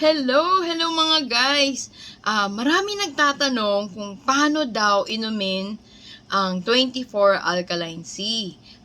Hello, hello mga guys. Ah, marami nagtatanong kung paano daw inumin ang 24 alkaline C.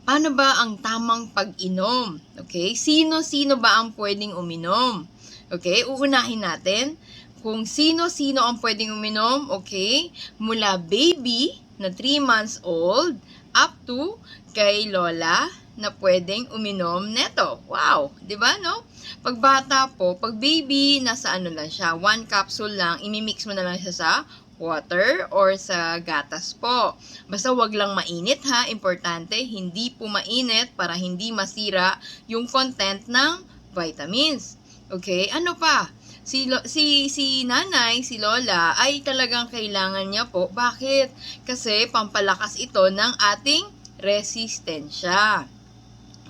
Paano ba ang tamang pag-inom? Okay? Sino-sino ba ang pwedeng uminom? Okay? Uunahin natin kung sino-sino ang pwedeng uminom, okay? Mula baby na 3 months old up to kay lola na pwedeng uminom neto. Wow, 'di ba no? Pag bata po, pag baby, nasa ano lang siya, one capsule lang, imimix mo na lang siya sa water or sa gatas po. Basta wag lang mainit ha, importante, hindi po mainit para hindi masira yung content ng vitamins. Okay, ano pa? Si, si, si nanay, si lola, ay talagang kailangan niya po. Bakit? Kasi pampalakas ito ng ating resistensya.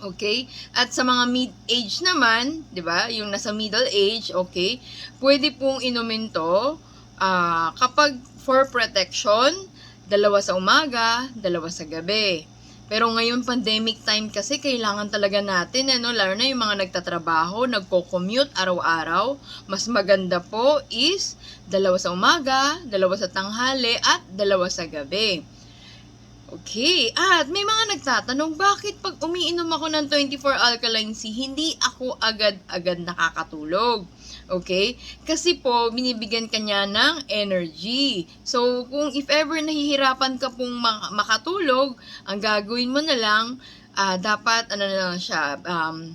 Okay? At sa mga mid-age naman, 'di ba? Yung nasa middle age, okay? Pwede pong inumin 'to ah, kapag for protection, dalawa sa umaga, dalawa sa gabi. Pero ngayon pandemic time kasi kailangan talaga natin ano, lalo na yung mga nagtatrabaho, nagko-commute araw-araw, mas maganda po is dalawa sa umaga, dalawa sa tanghali at dalawa sa gabi. Okay, at may mga nagtatanong, bakit pag umiinom ako ng 24 alkaline C, hindi ako agad-agad nakakatulog? Okay? Kasi po, binibigyan kanya ng energy. So, kung if ever nahihirapan ka pong mak- makatulog, ang gagawin mo na lang, ah, dapat, ano na lang siya, um,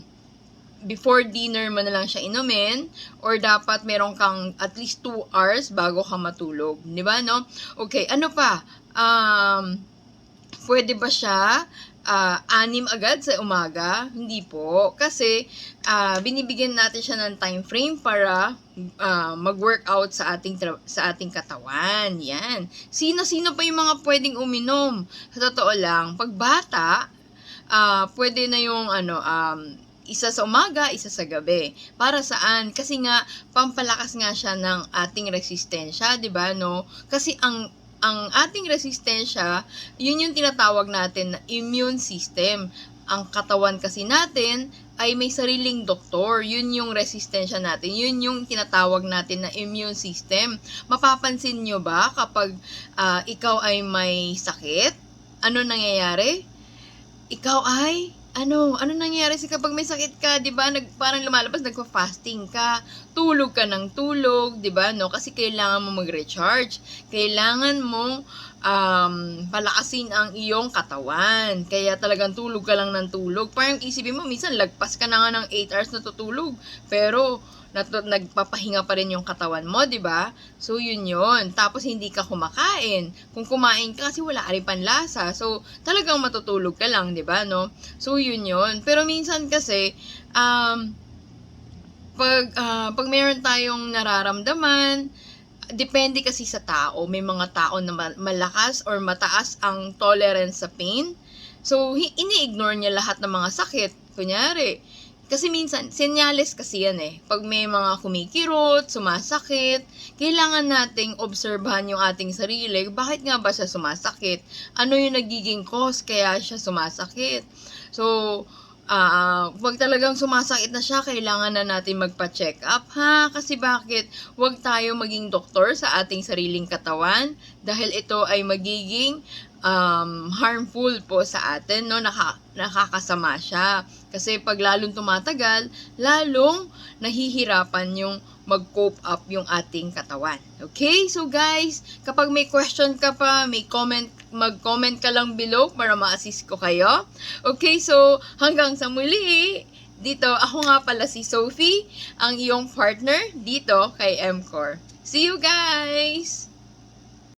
before dinner mo na lang siya inumin or dapat meron kang at least 2 hours bago ka matulog. Di ba, no? Okay, ano pa? Um, pwede ba siya ah, anim agad sa umaga? Hindi po. Kasi ah, binibigyan natin siya ng time frame para ah, mag-workout sa ating sa ating katawan. Yan. Sino-sino pa yung mga pwedeng uminom? Sa totoo lang, pag bata, ah, pwede na yung ano um isa sa umaga, isa sa gabi. Para saan? Kasi nga pampalakas nga siya ng ating resistensya, 'di ba, no? Kasi ang ang ating resistensya, yun yung tinatawag natin na immune system. Ang katawan kasi natin ay may sariling doktor. Yun yung resistensya natin. Yun yung tinatawag natin na immune system. Mapapansin nyo ba kapag ah, ikaw ay may sakit? Ano nangyayari? Ikaw ay ano, ano nangyayari sa kapag may sakit ka, 'di ba? Nag parang lumalabas nagfa-fasting ka, tulog ka ng tulog, 'di ba? No, kasi kailangan mo mag-recharge. Kailangan mo um, palakasin ang iyong katawan. Kaya talagang tulog ka lang ng tulog. Parang isipin mo, minsan lagpas ka na nga ng 8 hours na tutulog. Pero, nat- nagpapahinga pa rin yung katawan mo, di ba? So, yun yun. Tapos, hindi ka kumakain. Kung kumain ka, kasi wala ka rin panlasa. So, talagang matutulog ka lang, di ba, no? So, yun yun. Pero minsan kasi, um, pag, ah, pag meron tayong nararamdaman, depende kasi sa tao. May mga tao na ma- malakas or mataas ang tolerance sa pain. So, ini-ignore niya lahat ng mga sakit. Kunyari, kasi minsan, senyales kasi yan eh. Pag may mga kumikirot, sumasakit, kailangan nating obserbahan yung ating sarili. Bakit nga ba siya sumasakit? Ano yung nagiging cause kaya siya sumasakit? So, ah wag talagang sumasakit na siya, kailangan na natin magpa-check up ha. Kasi bakit? Wag tayo maging doktor sa ating sariling katawan dahil ito ay magiging um, harmful po sa atin, no? Naka, nakakasama siya. Kasi pag lalong tumatagal, lalong nahihirapan yung mag-cope up yung ating katawan. Okay? So guys, kapag may question ka pa, may comment, mag-comment ka lang below para ma-assist ko kayo. Okay? So, hanggang sa muli, dito, ako nga pala si Sophie, ang iyong partner dito kay MCOR. See you guys!